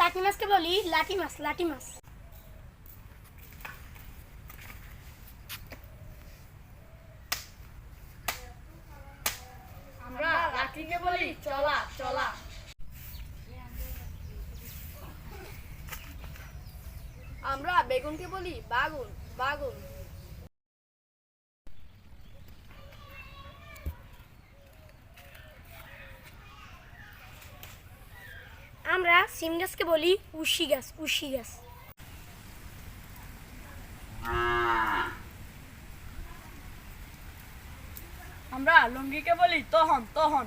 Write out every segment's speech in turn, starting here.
টাকি মাছকে বলি লাঠি মাছ লাঠি মাছ। আমরা চলা চলা। আমরা বেগুনকে বলি, বাগুন বাগুন। আমরা সিম গাছকে বলি উশি গাছ উশি গাছ আমরা লুঙ্গিকে বলি তহন তহন।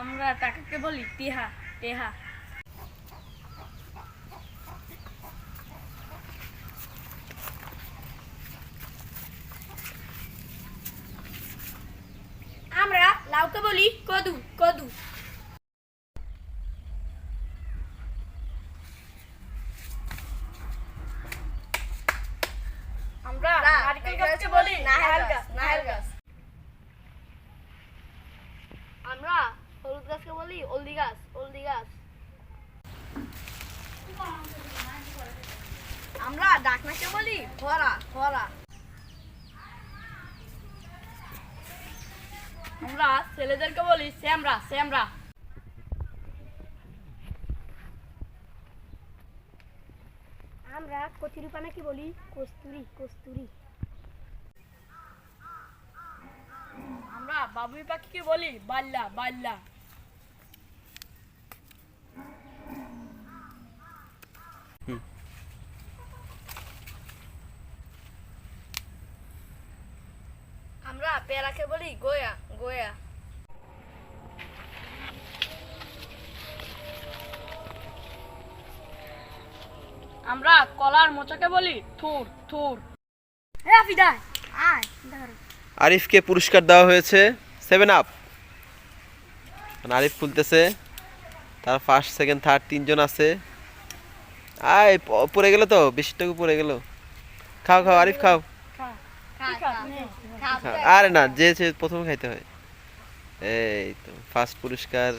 আমরা টাকাকে বলি টিহা, টেহা আমরা লাউকে বলি কদু কদু। আমরা নারকেল গাছকে বলি নারকেল গাছ নারকেল গাছ। আমরা হলুদ গাছকে বলি হলদি গাছ হলদি গাছ। আমরা ডাকনাকে বলি খরা খরা আমরা ছেলেদেরকে বলি শ্যামরা শ্যামরা আমরা কচুরিপানাকে বলি কস্তুরি কস্তুরি। আমরা বাবুই পাখিকে বলি বাল্লা বাল্লা। আমরা পেয়ারাকে বলি গোয়া। গোয়া আমরা কলার মোচাকে বলি থুর থুর। আয় আরিফকে পুরস্কার দেওয়া হয়েছে। সেভেন আপ আরিফ খুলতেছে। তার ফার্স্ট সেকেন্ড থার্ড তিনজন আছে। আয় পড়ে গেল তো? বেশিটুকু পড়ে গেল। খাও খাও আরিফ খাও। আরে না যে যে প্রথমে খাইতে হয়। এই তো ফার্স্ট পুরস্কার